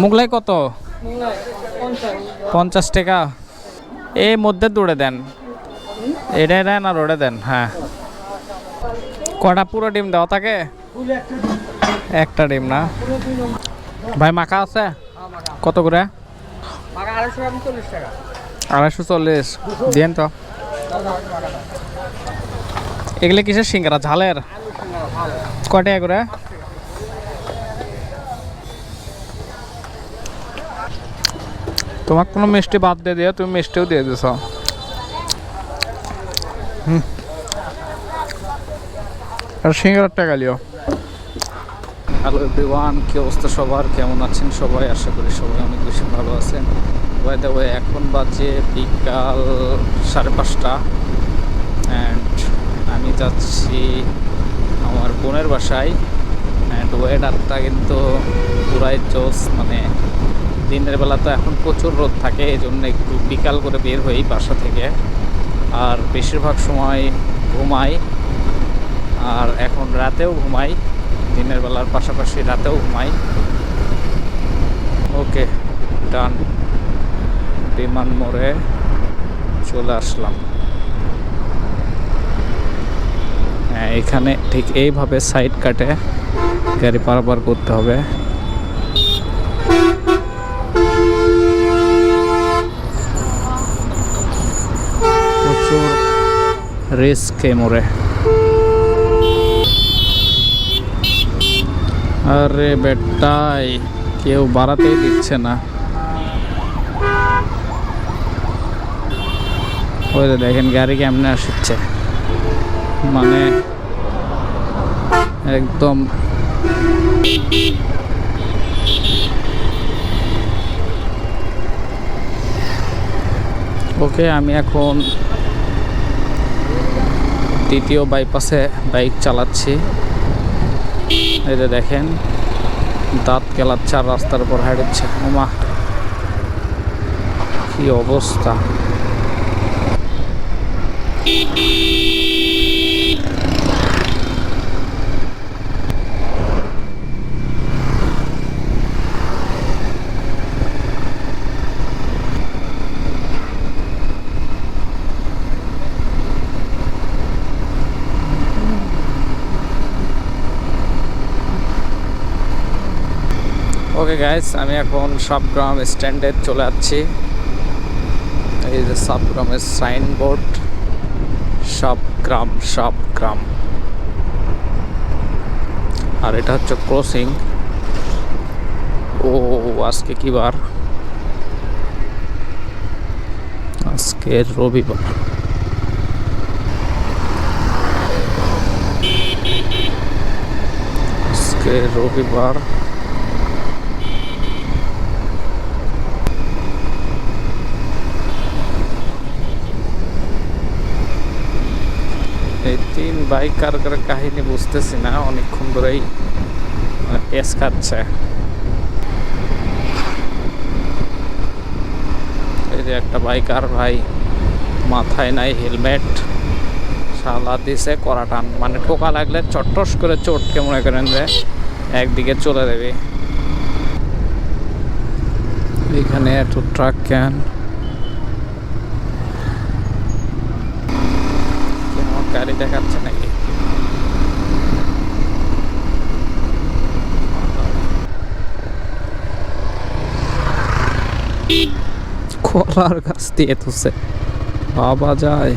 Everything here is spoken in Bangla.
মুগলাই কত? পঞ্চাশ। টাকা। এই মধ্যে দৌড়ে দেন। এটা দেন আর ওটা দেন হ্যাঁ। কটা পুরো ডিম দেওয়া থাকে? একটা ডিম না? ভাই মাখা আছে? কত করে? আড়াইশো চল্লিশ দিন তো। এগুলো কিসের সিঙ্গারা? ঝালের? কয় টাকা করে? তোমার কোনো মিষ্টি বাদ দিয়ে দিও, তুমি মিষ্টিও দিয়ে দিছ। হুম। আর সিঙ্গারার টাকা লিও। হ্যালো এভরিওয়ান কি অবস্থা সবার? কেমন আছেন সবাই? আশা করি সবাই অনেক বেশি ভালো আছেন। ওয়াই দ্য ওয়ে এখন বাজে বিকাল সাড়ে পাঁচটা। অ্যান্ড আমি যাচ্ছি আমার বোনের বাসায়। অ্যান্ড ওয়েদারটা কিন্তু পুরাই জোস মানে দিনের বেলা তো এখন প্রচুর রোদ থাকে এই জন্য একটু বিকাল করে বের হই বাসা থেকে। আর বেশিরভাগ সময় ঘুমাই, আর এখন রাতেও ঘুমাই, দিনের বেলার পাশাপাশি রাতেও ঘুমাই। ওকে, ডান। বিমান মোড়ে চলে আসলাম। হ্যাঁ এখানে ঠিক এইভাবে সাইড কাটে, গাড়ি পারাপার করতে হবে প্রচুর এই মোড়ে আরে বেটাই, কেউ বাড়াতেই দিচ্ছে না। ওই দেখেন, গাড়ি কেমনে আসছে। মানে একদম ওকে, আমি এখন দ্বিতীয় বাইপাসে বাইক চালাচ্ছি। এই যে দেখেন, দাঁত কেলাচ্ছে আর রাস্তার উপর হাঁটছে। ওমা কি অবস্থা। ওকে গাইস আমি এখন সাবগ্রাম স্ট্যান্ডে চলে যাচ্ছি। এই যে সাবগ্রামের সাইনবোর্ড। সাবগ্রাম সাবগ্রাম আর এটা হচ্ছে ক্রসিং। ও, আজকে কি বার? আজকে রবিবার। আজকে রবিবার। তিন বাইকার কাহিনী বুঝতেছি না, অনেকক্ষণ ধরেই মানে পেস খাচ্ছে। এই যে একটা বাইকার ভাই, মাথায় নাই হেলমেট, শালা দিছে করা টান মানে ঠোকা লাগলে চট্টস করে চটকে মনে করেন যে একদিকে চলে দেবে এখানে এত ট্রাক ক্যান কি আমার গাড়ি দেখাচ্ছে নাকি? কলার গাছ দিয়ে তুসে বাবা যায়।